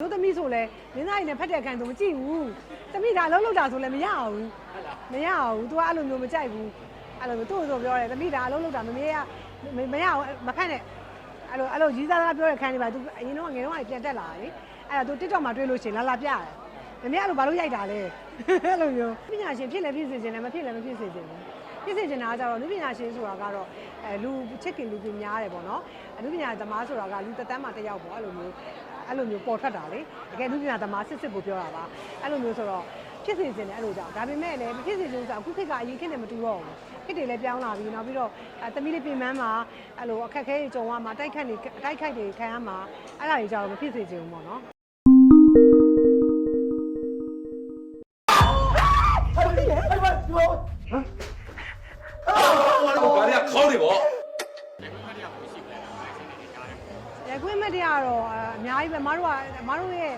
တို့သမီးဆိုလဲမင်းသားကြီးနဲ့ဖက်တဲ့ခံသူမကြည့်ဘူးသမီးဒါအလုံးလုံးတာဆိုလဲမရဘူးမရဘူး तू ကအဲ့လိုမျိုးမကြိုက်ဘူးအဲ့လိုမျိုးသူ့ဆိုပြောတယ်သမီးဒါအလုံးလုံးတာမမေးရမမရဘူးမခန့်နဲ့အဲ့လိုအဲ့လိုကြီးစားသားပြောတဲ့ခံနေပါ तू အရင်တော့ငယ်တော့ပြန်တက်လာတယ်အဲ့ဒါ तू TikTok မှာတွေ့လို့ရှိရင်လာလာပြတယ်မမေအဲ့လိုဘာလို့ရိုက်တာလဲအဲ့လိုမျိုးပညာရှင်ဖြစ်လဲဖြစ်စေချင်တယ်မဖြစ်လဲမဖြစ်စေချင်ဘူးဖြစ်စေချင်တာကကြတော့လူပညာရှင်ဆိုတာကတော့အဲလူချစ်ခင်လူပညာရတယ်ပေါ့နော်အလူပညာသမားဆိုတာကလူသက်တမ်းမှာတစ်ယောက်ပေါ့အဲ့လိုမျိုး အဲ့လိုမျိုးပေါ်ထွက်တာလေတကယ်လူပညာသမားစစ်စစ်ကိုပြောတာပါအဲ့လိုမျိုးဆိုတော့ဖြစ်စေချင်တယ်အဲ့လိုကြောင့်ဒါပေမဲ့လည်းမဖြစ်စေချင်ဘူးဆိုတော့အခုခေတ်ကအရင်ခေတ်နဲ့မတူတော့ဘူးခေတ်တွေလည်းပြောင်းလာပြီနောက်ပြီးတော့အဲသမီးလေးပြင်ပန်းမှာအဲ့လိုအခက်အခဲတွေကြုံရမှာတိုက်ခတ်နေတိုက်ခိုက်တွေခံရမှာအဲ့ဒါတွေကြောင့်မဖြစ်စေချင်ဘူးပေါ့နော် ရခွင့်မတရားတော့အများကြီးပဲမတို့ကအမတို့ရဲ့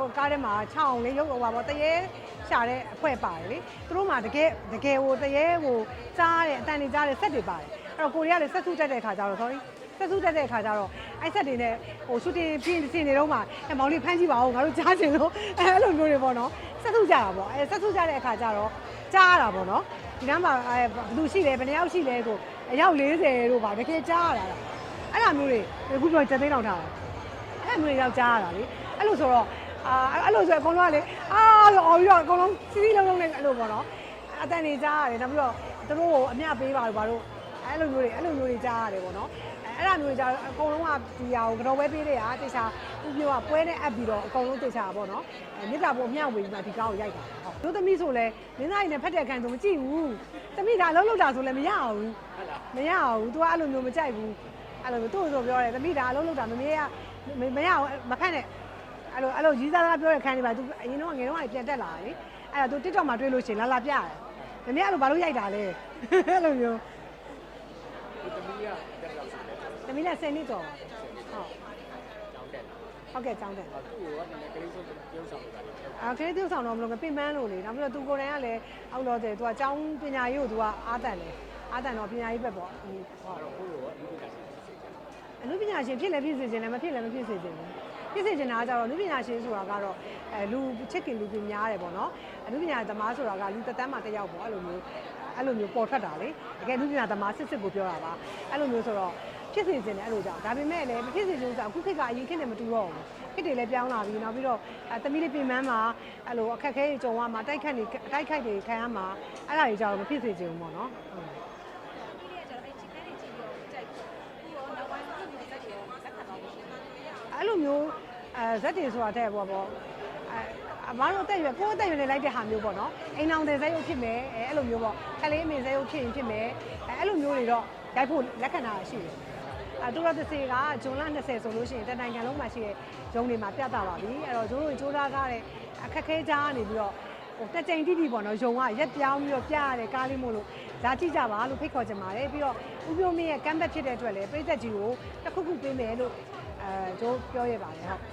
ဟိုကားထဲမှာ6အောင်လေးရုပ်ဟိုပါပေါ့တရေရှာတဲ့အဖွဲပါတယ်လေသူတို့မှာတကယ်တကယ်ဟိုတရေဟိုကြားတဲ့အတန်တွေကြားတဲ့ဆက်တွေပါတယ်အဲ့တော့ကိုရီးယားလည်းဆက်စုတက်တဲ့ခါကျတော့ sorry ဆက်စုတက်တဲ့ခါကျတော့အဲ့ဆက်တွေနဲ့ဟိုရှူတင်ပြင်ပြင်နေတော့မှအဲမောင်လေးဖမ်းကြည့်ပါဦးငါတို့ကြားချင်လို့အဲ့လိုမျိုးတွေပေါ့နော်ဆက်စုကြတာပေါ့အဲဆက်စုကြတဲ့အခါကျတော့ကြားရတာပေါ့နော်ဒီနားမှာအဲဘယ်သူရှိလဲဘယ်နှယောက်ရှိလဲကိုအယောက်40တို့ပါတကယ်ကြားရတာလား အဲ့လိုမျိုးတွေအခုပြောချက်သိမ်းလောက်ထားတာအဲ့မျိုးတွေယောက်ကြားရတာလေအဲ့လိုဆိုတော့အာအဲ့လိုဆိုအကုန်လုံးကလေအာလို့အော်ပြီးတော့အကုန်လုံးစီးစီးလုံးလုံးနဲ့အဲ့လိုပေါ့နော်အတန်နေကြားရတယ်နောက်ပြီးတော့သူတို့ကိုအမျှပေးပါလို့ဘာလို့အဲ့လိုမျိုးတွေအဲ့လိုမျိုးတွေကြားရတယ်ပေါ့နော်အဲ့အဲ့ဒါမျိုးတွေကြားအကုန်လုံးကဒီဟာကိုကတော့ဝဲပေးတဲ့ဟာတေချာဥပြိုကပွဲနဲ့အပ်ပြီးတော့အကုန်လုံးတေချာပေါ့နော်အဲမြစ်တာပေါ်မျှဝေပြီးမှဒီကောင်းကိုရိုက်တာဟုတ်တို့သမီးဆိုလဲမင်းသားကြီးနဲ့ဖက်တဲ့ခံသူမကြည့်ဘူးသမီးဒါအလုံးလုံးတာဆိုလဲမရဘူးမရဘူး तू ကအဲ့လိုမျိုးမကြိုက်ဘူး အဲ့လိုမျိုးသူ့ဆိုပြောတယ်သမီးဒါအလုံးလုံးတာမမေးရမမရဘူးမခန့်နဲ့အဲ့လိုအဲ့လိုကြီးစားသားပြောတဲ့ခံနေပါ तू အရင်တော့ငယ်တော့ပြန်တက်လာတယ်အဲ့ဒါ तू TikTok မှာတွေ့လို့ရှိရင်လာလာပြတယ်မမေအဲ့လိုဘာလို့ရိုက်တာလဲအဲ့လိုမျိုးသမီးက10နှစ်ကျော်ပါဟုတ်ဟုတ်ကဲ့ကျောင်းတက်အာကလေးတူဆောင်တော့မလို့ပင်ပန်းလို့လေနောက်ပြီးတော့သူကိုယ်တိုင်ကလည်းအောက်တော့တယ်သူကကျောင်းပညာရေးကိုသူကအားတန်တယ်အားတန်တော့ပညာရေးဘက်ပေါ့ဟုတ်အ နုပညာရှင်ဖြစ်လည်းဖြစ်စေချင်တယ်မဖြစ်လည်းမဖြစ်စေချင်ဘူးဖြစ်စေချင်တာကကြတော့အနုပညာရှင်ဆိုတာကတော့အဲလူချစ်ခင်လူပညာရတယ်ပေါ့နော်အနုပညာသမားဆိုတာကလူသက်တမ်းမှာတစ်ယောက်ပေါ့အဲ့လိုမျိုးအဲ့လိုမျိုးပေါ်ထွက်တာလေတကယ်အနုပညာသမားစစ်စစ်ကိုပြောတာပါအဲ့လိုမျိုးဆိုတော့ဖြစ်စေချင်တယ်အဲ့လိုကြောင့်ဒါပေမဲ့လည်းမဖြစ်စေချင်ဘူးဆိုတော့အခုခေတ်ကအရင်ခေတ်နဲ့မတူတော့ဘူးခေတ်တွေလည်းပြောင်းလာပြီနောက်ပြီးတော့အဲသမီးလေးပြင်ပန်းမှာအဲ့လိုအခက်အခဲတွေကြုံရမှာတိုက်ခတ်နေတိုက်ခိုက်တွေခံရမှာအဲ့ဒါတွေကြောင့်မဖြစ်စေချင်ဘူးပေါ့နော်ဟုတ် အဲ့လို မျိုးအဲဇက်တွေဆိုတာတဲ့ဘောပေါ့အဲအမားတို့အသက်ရွယ်ကိုယ်အသက်ရွယ်နေလိုက်တဲ့ဟာမျိုးပေါ့နော်အိမ်အောင်တဲ့ဇက်ရုပ်ဖြစ်မယ်အဲအဲ့လိုမျိုးပေါ့ခလေးအမေဇက်ရုပ်ဖြစ်ရင်ဖြစ်မယ်အဲအဲ့လိုမျိုးတွေတော့ရိုက်ဖို့လက်ခံတာရှိတယ်အဲတူရသစီကဂျွန်လ20ဆိုလို့ရှိရင်တနိုင်ငံလုံးမှာရှိတဲ့ဂျုံတွေမှာပြတ်တာပါပြီအဲ့တော့ကျိုးတို့ကျိုးသားကားတဲ့အခက်ခဲကြားနေပြီးတော့ဟိုတက်ကြိမ်တိတိပေါ့နော်ယုံကရက်ပြောင်းပြီးတော့ပြရတဲ့ကားလေးမို့လို့ဓာကြည့်ကြပါလို့ဖိတ်ခေါ်ချင်ပါတယ်ပြီးတော့ဥပြုံးမင်းရဲ့ကမ်းဘက်ဖြစ်တဲ့အတွက်လည်းပြည်သက်ကြီးကိုတစ်ခုခုပေးမယ်လို့ အဲကျိုးပြောရပါတယ်ဟုတ်